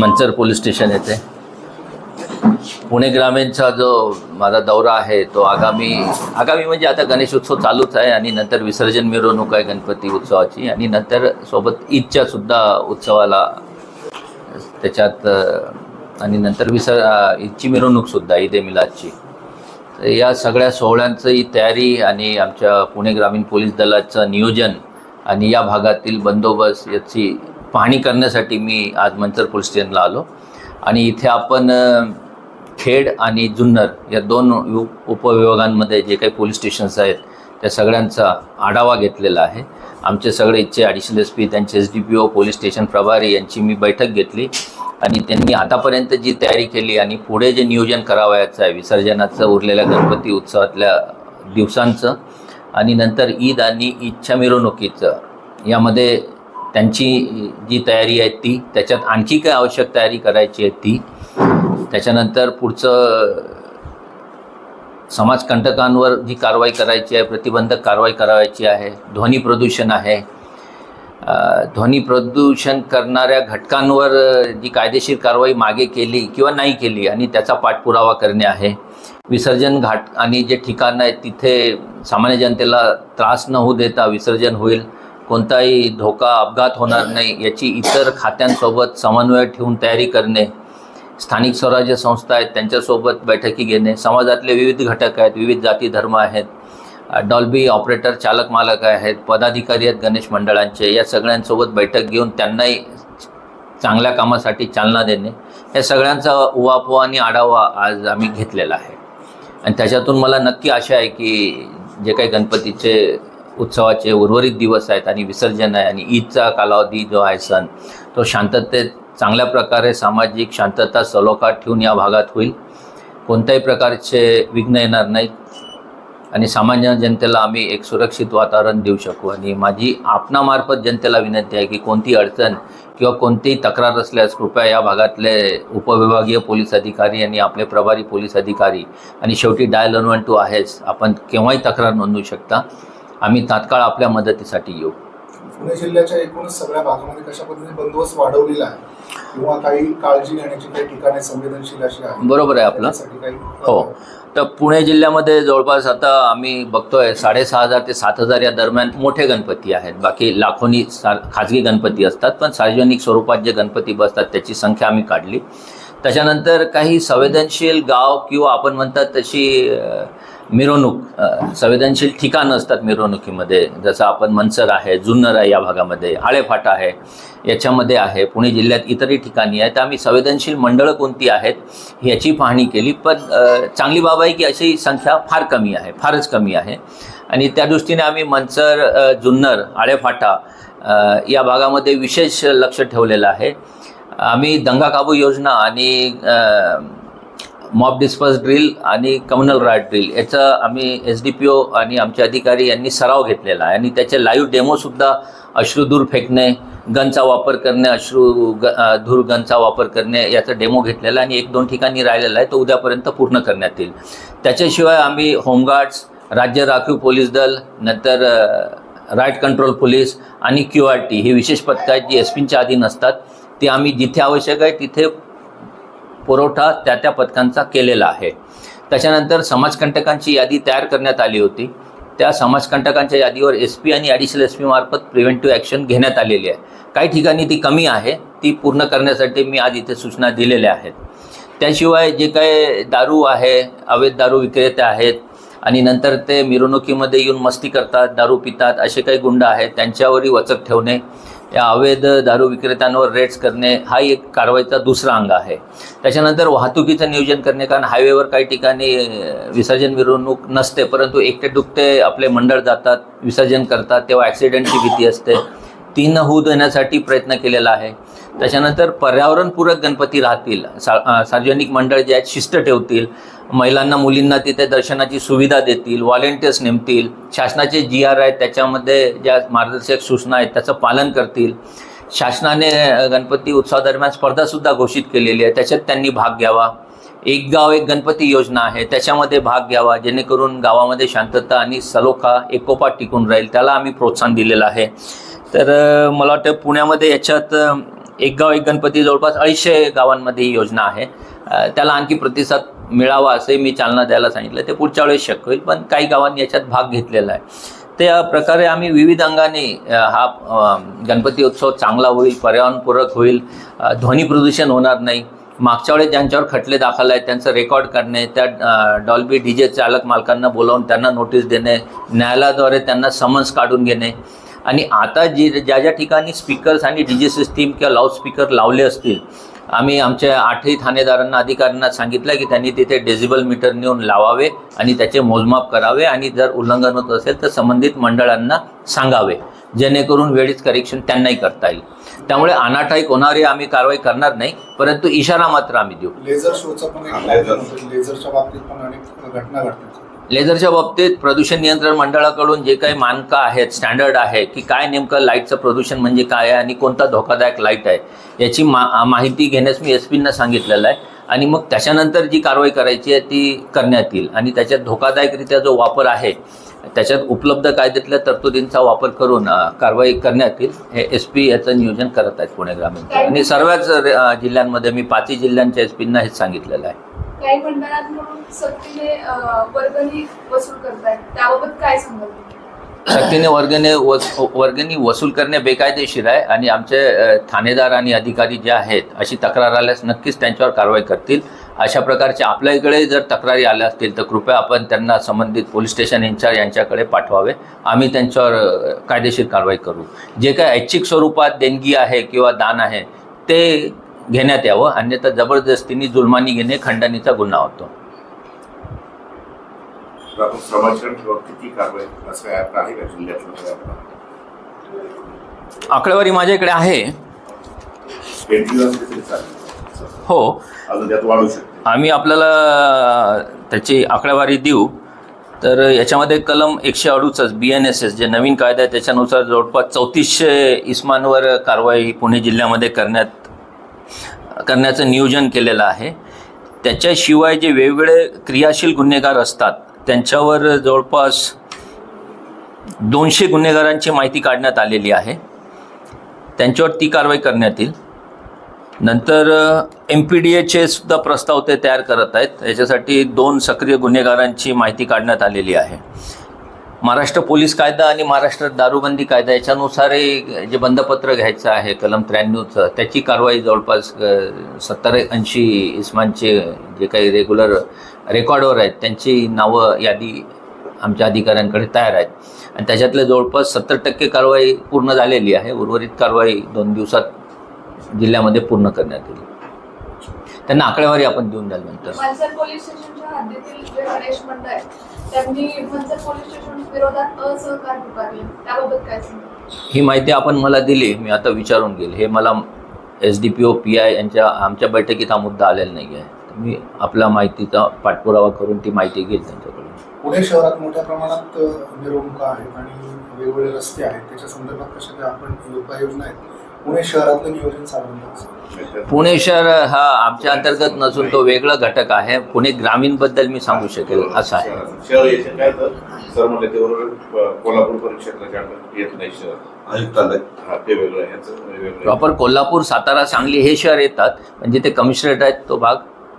Manchar police station येथे पुणे ग्रामीणचा जो माझा दौरा आहे तो आगामी आगामी म्हणजे आता गणेश उत्सव चालूच आहे आणि नंतर विसर्जन मिरवणूक आहे गणपती उत्सवाची आणि नंतर सोबत ईदच्या सुद्धा उत्सवाला त्याच्यात आणि नंतर विसर ईदची ईदची मिरवणूकसुद्धा ईद ए मिलादची. तर या सगळ्या सोहळ्यांची तयारी आणि आमच्या पुणे ग्रामीण पोलीस दलाचं नियोजन आणि या भागातील बंदोबस्त याची पाहणी करण्यासाठी मी आज मंचर पोलीस स्टेशनला आलो. आणि इथे आपण खेड आणि जुन्नर या दोन उपविभागांमध्ये जे काही पोलीस स्टेशन्स आहेत त्या सगळ्यांचा आढावा घेतलेला आहे. आमचे सगळे इथचे ॲडिशनल एस पी त्यांचे S D P O police station प्रभारी यांची मी बैठक घेतली. आणि त्यांनी आतापर्यंत जी तयारी केली आणि पुढे जे नियोजन करावयाचं आहे विसर्जनाचं उरलेल्या गणपती उत्सवातल्या दिवसांचं आणि नंतर ईद आणि ईदच्या मिरवणुकीचं यामध्ये त्यांची जी तयारी आहे ती त्याच्यात आणखी काय आवश्यक तयारी करायची आहे ती त्याच्यानंतर पुढचं समाजकंटकांवर जी कारवाई करायची आहे प्रतिबंधक कारवाई करायची आहे ध्वनी प्रदूषण आहे ध्वनी प्रदूषण करणाऱ्या घटकांवर जी कायदेशीर कारवाई मागे केली किंवा नाही केली आणि त्याचा पाठपुरावा करणे आहे. विसर्जन घाट आणि जे ठिकाणं आहेत तिथे सामान्य जनतेला त्रास न होऊ देता विसर्जन होईल. कोणताही धोका अपघात होणार नाही याची इतर खात्यांसोबत समन्वय ठेवून तयारी करणे स्थानिक स्वराज्य संस्था आहेत त्यांच्यासोबत बैठकी घेणे समाजातले विविध घटक आहेत विविध जाती धर्म आहेत डॉल्बी ऑपरेटर चालक मालक आहेत पदाधिकारी आहेत गणेश मंडळांचे या सगळ्यांसोबत बैठक घेऊन त्यांनाही चांगल्या कामासाठी चालना देणे या सगळ्यांचा उहापोह आणि आढावा आज आम्ही घेतलेला आहे. आणि त्याच्यातून मला नक्की आशा आहे की जे काही गणपतीचे उत्सवाचे उर्वरित दिवस आहेत आणि विसर्जन आहे आणि ईदचा कालावधी जो आहे सण तो शांततेत चांगल्या प्रकारे सामाजिक शांतता सलोखात ठेवून या भागात होईल. कोणत्याही प्रकारचे विघ्न येणार नाहीत. आणि सामान्य जनतेला आम्ही एक सुरक्षित वातावरण देऊ शकू. आणि माझी आपणामार्फत जनतेला विनंती आहे की कोणती अडचण किंवा कोणतीही तक्रार असल्यास कृपया या भागातले उपविभागीय पोलीस अधिकारी आणि आपले प्रभारी पोलीस अधिकारी आणि शेवटी डायल वन वन टू आहेच आपण केव्हाही तक्रार नोंदवू शकता. आम्ही तात्काळ आपल्या मदतीसाठी येऊ. पुणे जिल्ह्याच्या एकूणच सगळ्या भागामध्ये कशा पद्धतीने बंदोबस्त वाढवलेला आहे? किंवा काही काळजी घेण्याची काही ठिकाणे संवेदनशील अशी आहे बरोबर आहे आपलं. हो. तर पुणे जिल्ह्यामध्ये जवळपास आता आम्ही बघतोय साडेसहा हजार ते सात हजार या दरम्यान मोठे गणपती आहेत. बाकी लाखोनी सा खाजगी गणपती असतात पण सार्वजनिक स्वरूपात जे गणपती बसतात त्याची संख्या आम्ही काढली. त्याच्यानंतर काही संवेदनशील गाव किंवा आपण म्हणतात तशी मिरवणूक संवेदनशील ठिकाणं असतात मिरवणुकीमध्ये. जसं आपण मनसर आहे जुन्नर आहे या भागामध्ये आळेफाटा आहे याच्यामध्ये आहे पुणे जिल्ह्यात इतरही ठिकाणी आहे तर आम्ही संवेदनशील मंडळं कोणती आहेत याची पाहणी केली. पण चांगली बाब आहे की अशी संख्या फार कमी आहे फारच कमी आहे. आणि त्या दृष्टीने आम्ही मनसर जुन्नर आळेफाटा या भागामध्ये विशेष लक्ष ठेवलेलं आहे. आम्ही दंगा काबू योजना आणि मॉब डिस्पर्स ड्रिल आणि कम्युनल राईट ड्रिल याचा आम्ही एस डी पी ओ आणि आमचे अधिकारी यांनी सराव घेतलेला आहे. आणि त्याचे लाईव्ह डेमोसुद्धा अश्रू दूर फेकणे गनचा वापर करणे अश्रू ग धूर गनचा वापर करणे याचा डेमो घेतलेला आहे आणि एक दोन ठिकाणी राहिलेला आहे. तो उद्यापर्यंत पूर्ण करण्यात येईल. त्याच्याशिवाय आम्ही होमगार्ड्स राज्य राखीव पोलीस दल नंतर राईट कंट्रोल पोलीस आणि क्यू आर टी ही विशेष पथकं आहेत जी एस पींच्या अधीन असतात. ती आम्ही जिथे आवश्यक आहे तिथे पुरवठा त्या त्या पथकांचा केलेला आहे. त्याच्यानंतर समाजकंटकांची यादी तयार करण्यात आली होती. त्या समाजकंटकांच्या यादीवर एस पी आणि ॲडिशनल एस पी मार्फत प्रिव्हेंटिव्ह ॲक्शन घेण्यात आलेली आहे. काही ठिकाणी ती कमी आहे ती पूर्ण करण्यासाठी मी आज इथे सूचना दिलेल्या आहेत. त्याशिवाय जे काय दारू आहे अवैध दारू विक्रेते आहेत आणि नंतर ते मिरवणुकीमध्ये येऊन मस्ती करतात दारू पितात असे काही गुंड आहेत त्यांच्यावरही वचक ठेवणे या अवैध दारू विक्रेत्यांवर रेड्स करणे हा एक कारवाईचा दुसरा अंग आहे. त्याच्यानंतर वाहतुकीचं नियोजन करणे कारण हायवेवर काही ठिकाणी विसर्जन मिरवणूक नसते परंतु एकटे दुकटे आपले मंडळ जातात विसर्जन करतात तेव्हा ॲक्सिडेंटची भीती असते. ती न होऊ देण्यासाठी प्रयत्न केलेला आहे. त्याच्यानंतर पर्यावरणपूरक गणपती राहतील. सा सार्वजनिक मंडळ जे आहेत शिस्त ठेवतील. महिलांना मुलींना तिथे दर्शनाची सुविधा देतील व्हॉलेंटियर्स नेमतील शासनाचे जी आर आहेत त्याच्यामध्ये ज्या मार्गदर्शक सूचना आहेत त्याचं पालन करतील. शासनाने गणपती उत्सवादरम्यान स्पर्धासुद्धा घोषित केलेली आहे त्याच्यात त्यांनी भाग घ्यावा. एक गाव एक गणपती योजना आहे त्याच्यामध्ये भाग घ्यावा जेणेकरून गावामध्ये शांतता आणि सलोखा एकोपा टिकून राहील त्याला आम्ही प्रोत्साहन दिलेलं आहे. तर मला वाटतं पुण्यामध्ये याच्यात एक गाव एक गणपती जवळपास अडीचशे गावांमध्ये ही योजना आहे. त्याला आणखी प्रतिसाद मिळावा असे मी चालना द्यायला सांगितलं. ते पुढच्या वेळेस शक्य होईल पण काही गावांनी याच्यात भाग घेतलेला आहे. त्या प्रकारे आम्ही विविध अंगाने हा गणपती उत्सव चांगला होईल पर्यावरणपूरक होईल ध्वनी प्रदूषण होणार नाही. मागच्या वेळेस ज्यांच्यावर खटले दाखल आहेत त्यांचं रेकॉर्ड करणे त्या डॉल्बी डी जे चालक मालकांना बोलावून त्यांना नोटीस देणे न्यायालयाद्वारे त्यांना समन्स काढून घेणे. आणि आता जी ज्या ज्या ठिकाणी स्पीकर्स आणि डी जे सिस्टीम किंवा लाऊडस्पीकर लावले असतील आम्ही आमच्या आठही ठाणेदारांना अधिकाऱ्यांना सांगितलं की त्यांनी तिथे डेसिबल मीटर नेऊन लावावे आणि त्याचे मोजमाप करावे आणि जर उल्लंघन होत असेल तर संबंधित मंडळांना सांगावे जेणेकरून वेळीच करेक्शन त्यांनाही करता येईल. त्यामुळे अनाठाईक होणारी आम्ही कारवाई करणार नाही परंतु इशारा मात्र आम्ही देऊ. लेझर शोचा पण. लेझरच्या बाबतीत पण अनेक घटना घडतात. लेझरच्या बाबतीत प्रदूषण नियंत्रण मंडळाकडून जे काही मानकं आहेत स्टँडर्ड आहे की काय नेमकं लाईटचं प्रदूषण म्हणजे काय आहे आणि कोणता धोकादायक लाइट आहे याची मा माहिती घेण्यास मी एस पींना सांगितलेलं आहे. आणि मग त्याच्यानंतर जी कारवाई करायची आहे ती करण्यात येईल. आणि त्याच्यात धोकादायकरित्या जो वापर आहे त्याच्यात उपलब्ध कायद्यातल्या तरतुदींचा वापर करून कारवाई करण्यात येईल. हे एस पी याचं नियोजन करत आहेत पुणे ग्रामीण आणि सर्वच जिल्ह्यांमध्ये मी पाचही जिल्ह्यांच्या एस पींना हेच सांगितलेलं आहे. काही मंडळांकडून सक्तीने वर्गणी वसूल करतायत. त्याबाबत काय सांगाल सक्तीने वर्गणे वस वर्गणी वसूल करणे बेकायदेशीर आहे आणि आमचे थानेदार ठाणेदार आणि अधिकारी जे आहेत अशी तक्रार आल्यास नक्कीच त्यांच्यावर कारवाई करतील. अशा प्रकारच्या आपल्या इकडे जर तक्रारी आल्या असतील तर कृपया आपण त्यांना संबंधित पोलीस स्टेशन इन्चार्ज यांच्याकडे पाठवावे. आम्ही त्यांच्यावर कायदेशीर कारवाई करू. जे काय ऐच्छिक स्वरूपात देणगी आहे किंवा दान आहे ते घेण्यात यावं अन्यथा जबरदस्तीने जुलमानी घेणे खंडणीचा गुन्हा होतो. आहे आकडेवारी माझ्याकडे आहे. असली तरी चालेल. हो. आम्ही आपल्याला त्याची आकडेवारी देऊ. तर याच्यामध्ये कलम एकशे अडुसष्ट बी एन एस एस जे नवीन कायदा आहे त्याच्यानुसार जवळपास चौतीसशे इस्मांवर कारवाई पुणे जिल्ह्यामध्ये करण्यात करण्याचं नियोजन केलेलं आहे. त्याच्याशिवाय जे वेगवेगळे क्रियाशील गुन्हेगार असतात त्यांच्यावर जवळपास दोनशे गुन्हेगारांची माहिती काढण्यात आलेली आहे. त्यांच्यावर ती कारवाई करण्यात येईल. नंतर एम पी डी एचे सुद्धा प्रस्ताव ते तयार करत आहेत. याच्यासाठी दोन सक्रिय गुन्हेगारांची माहिती काढण्यात आलेली आहे. महाराष्ट्र पोलीस कायदा आणि महाराष्ट्र दारूबंदी कायदा याच्यानुसारही जे बंदपत्र घ्यायचं आहे कलम त्र्याण्णवचं त्याची कारवाई जवळपास सत्तर ऐंशी इस्मानचे जे काही रेग्युलर रेकॉर्डवर आहेत त्यांची नावं यादी आमच्या अधिकाऱ्यांकडे तयार आहेत. आणि त्याच्यातले जवळपास सत्तर टक्के कारवाई पूर्ण झालेली आहे. उर्वरित कारवाई दोन दिवसात जिल्ह्यामध्ये पूर्ण करण्यात येईल. त्यांना आकडेवारी आपण देऊन द्याल नंतर मनसर पोलीस स्टेशनच्या हद्दीतील जे गणेश मंडळ आहे त्यांनी मनसर पोलीस स्टेशन विरोधात असहकार पुकारले. त्याबाबत काय सांगाल? ही माहिती आपण मला दिली मी आता विचारून घेईल हे मला S D P O P I यांच्या आमच्या बैठकीत हा मुद्दा आलेला नाही आहे मी आपला माहितीचा पाठपुरावा करून ती माहिती घेईल त्यांच्याकडून. पुणे शहरात मोठ्या प्रमाणात मिरवणुका आहेत आणि वेगवेगळे रस्ते आहेत. त्याच्या संदर्भात कशा काय आपण उपाययोजना आहेत पुणे शहरातलं नियोजन साधारणतः कसं? पुणे शहर हा आमच्या अंतर्गत नसून तो वेगळा घटक आहे. पुणे ग्रामीणबद्दल मी सांगू शकेल असं आहे. सर म्हणले ते बरोबर कोल्हापूर परिक्षेत्राच्या येत नाही शहर. आयुक्तालय. हा ते वेगळं. प्रॉपर कोल्हापूर सातारा सांगली हे शहर येतात. पण जिथे कमिशनरेट आहेत तो भाग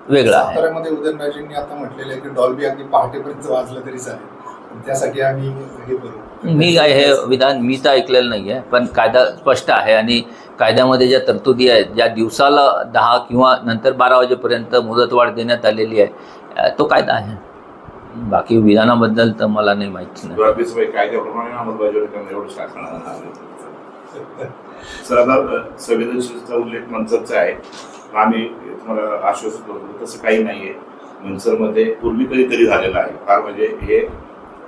वेगळा आहे. साताऱ्यामध्ये उदयनराजेंनी आता म्हटलेलं आहे की डॉल्बी अगदी पहाटेपर्यंत वाजलं तरी चालेल. त्यासाठी आम्ही हे करू. मी काय हे विधान मी तर ऐकलेलं नाही आहे पण कायदा स्पष्ट आहे आणि कायद्यामध्ये ज्या तरतुदी आहेत ज्या दिवसाला दहा किंवा नंतर बारा वाजेपर्यंत मुदतवाढ देण्यात आलेली आहे तो कायदा आहे. बाकी विधानाबद्दल तर मला नाही माहिती नाही. सर आता संवेदनशीलतेचा उल्लेख मनसरचा आहे. आम्ही तुम्हाला आश्वासित करतो तसं काही नाहीये. मनसरमध्ये पूर्वी कधीतरी झालेलं आहे. फार म्हणजे हे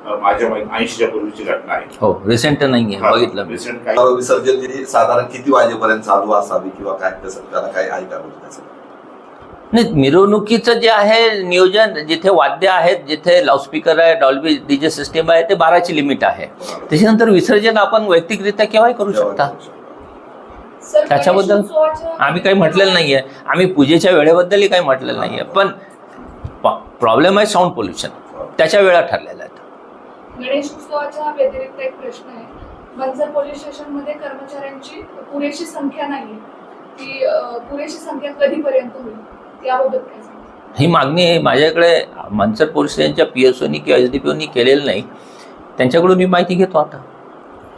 माझ्या ऐंशीच्या पूर्वीची घटना आहे. हो रिसेंट नाही आहे बघितलं रिसेंट दारू विसर्जन साधारण किती वाजेपर्यंत चालू असावी किंवा काय? त्याला काय आहे का नाही मिरवणुकीचं जे आहे नियोजन जिथे वाद्य आहेत जिथे लाऊडस्पीकर आहे डॉल्बी डीजे सिस्टीम आहे ते बाराची लिमिट आहे. त्याच्यानंतर विसर्जन आपण वैयक्तिकरित्या केव्हाही करू शकता. त्याच्याबद्दल आम्ही काही म्हटलेलं नाहीये. आम्ही पूजेच्या वेळेबद्दलही काही म्हटलेलं नाहीये पण प्रॉब्लेम आहे साऊंड पोल्युशन त्याच्या वेळा ठरलेल्या आहेत गणेशोत्सवाच्या व्यतिरिक्त एक प्रश्न आहे. मनसर पोलीस स्टेशनमध्ये कर्मचाऱ्यांची पुरेशी संख्या नाही ती पुरेशी संख्या कधीपर्यंत होईल? याबाबत काय? ही मागणी माझ्याकडे मनसर पोलीस स्टेशनच्या पी एस ओनी किंवा एस डी पी ओनी केलेली नाही. त्यांच्याकडून मी माहिती घेतो आता.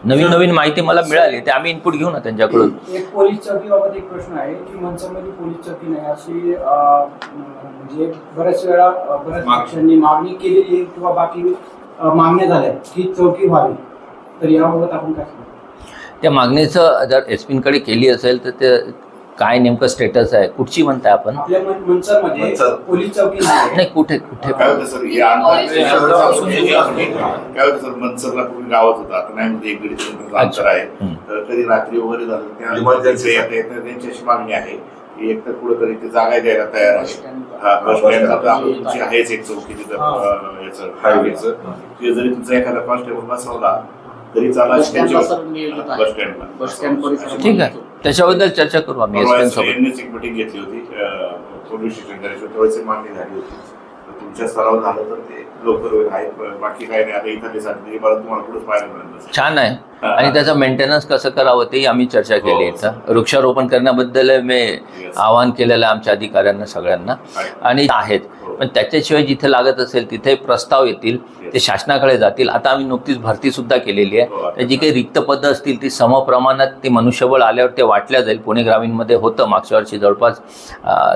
नवीन नवीन माहिती मला मिळाली ते आम्ही इनपुट घेऊ ना त्यांच्याकडून. एक पोलीस चौकीबाबत एक प्रश्न आहे की मनसरमध्ये पोलीस चौकी नाही अशी म्हणजे बऱ्याच वेळा बऱ्याच पक्षांनी मागणी केलेली आहे किंवा बाकी मागण्या झाल्या की चौकी व्हावी. तर याबाबत आपण काय सांगतो त्या मागणीचं जर एस पीकडे केली असेल तर ते काय नेमकं स्टेटस आहे कुठची म्हणताय आपण? नाही कुठे कुठे? काय होतं सर? हे पोलीस आणखी- काय होतं सर? मनसरला पूर्वी गावात होता. आता नाही म्हणजे एक दीड किलोमीटर अंतर आहे. तर कधी रात्री वगैरे झालं त्या Emergency. येता येता त्यांची अशी मागणी आहे. की एक तर कुठेतरी ते जागा द्यायला तयार आहे. आहेच एक चौकी तिथं हा. हायवेचं. ते जरी तुमचा एखादा कॉन्स्टेबल बसवला तरी चाला बस स्टँडला बस स्टँड. ठीक आहे. त्याच्याबद्दल चर्चा करू आम्ही एक मिटिंग घेतली होती. स्टेशन त्यावेळेस मागणी झाली होती. तुमच्या स्तरावर झालं तर ते लवकर होईल. आहे प- बाकी काही नाही. आता इथं परत तुम्हाला पाहायला मिळेल छान आहे. आणि त्याचं मेंटेनन्स कसं करावं तेही आम्ही चर्चा केली हो. इथं. वृक्षारोपण करण्याबद्दल मी आवाहन केलेलं आहे आमच्या अधिकाऱ्यांना सगळ्यांना. आणि आहेत. पण त्याच्याशिवाय जिथे लागत असेल तिथे प्रस्ताव येतील ते शासनाकडे जातील. आता आम्ही नुकतीच भरती सुद्धा केलेली हो. आहे तर जी काही रिक्त पदं असतील ती समप्रमाणात ती मनुष्यबळ आल्यावर ते वाटल्या जाईल. पुणे ग्रामीणमध्ये होतं. मागच्या वर्षी जवळपास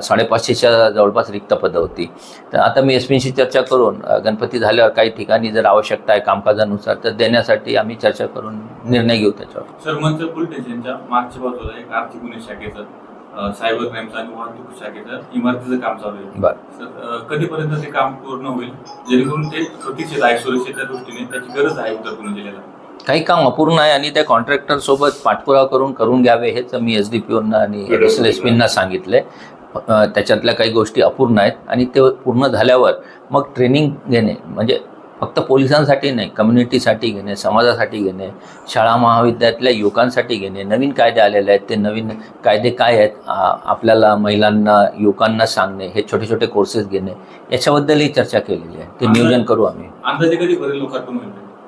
साडेपाचशेच्या जवळपास रिक्त पदं होती. तर आता मी एस पीशी चर्चा करून गणपती झाल्यावर काही ठिकाणी जर आवश्यकता आहे कामकाजानुसार तर देण्यासाठी आम्ही चर्चा करून निर्णय घेऊ त्याच्यावर. सर मनसर पोलीस स्टेशनच्या मागच्या बाजूला एक आर्थिक गुन्हे शाखेचं सायबर क्राईमचं आणि वाहतूक शाखेचं इमारतीचं काम चालू आहे. बरं. सर अ, कधीपर्यंत ते काम पूर्ण होईल? जेणेकरून ते सुरक्षित आहे सुरक्षेच्या दृष्टीने त्याची गरज आहे उत्तर पुणे जिल्ह्याला? काही काम अपूर्ण आहे आणि त्या कॉन्ट्रॅक्टर सोबत पाठपुरावा करून करून घ्यावे हेच मी एस डी पी ओना आणि ॲडिशनल एस पीना सांगितलंय अं, त्याच्यातल्या काही गोष्टी अपूर्ण आहेत आणि ते पूर्ण झाल्यावर मग ट्रेनिंग घेणे म्हणजे फक्त पोलिसांसाठी नाही कम्युनिटीसाठी घेणे समाजासाठी घेणे शाळा महाविद्यालयातल्या युवकांसाठी घेणे. नवीन कायदे आलेले आहेत ते नवीन कायदे काय आहेत आपल्याला महिलांना युवकांना सांगणे हे छोटे छोटे कोर्सेस घेणे याच्याबद्दलही चर्चा केलेली आहे. ते नियोजन करू आम्ही.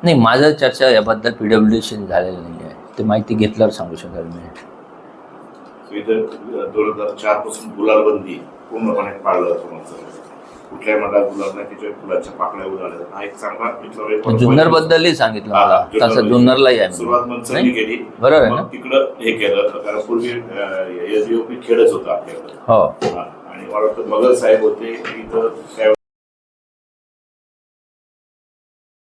नाही माझं चर्चा याबद्दल पी डब्ल्यू डी झालेलं नाही आहे ते माहिती घेतल्यावर सांगू शकाल मी. इथं दोन हजार चारपासून गुलाल बंदी पूर्णपणे पाळलं जातं मनसर कुठल्याही मंडळात गुलाल नाही त्याच्या फुलाच्या पाकळ्या उडाल्या हा एक चांगला जुन्नर बद्दलही सांगितलं मला जुन्नर तसं. जुन्नरलाही आहे सुरुवात मी. मनसरनी नाही? केली बरोबर आहे ना तिकडं हे केलं कारण पूर्वी एसडीओपी खेडच होतं आपल्याकडं हो. आणि मला वाटतं मगर साहेब होते इथं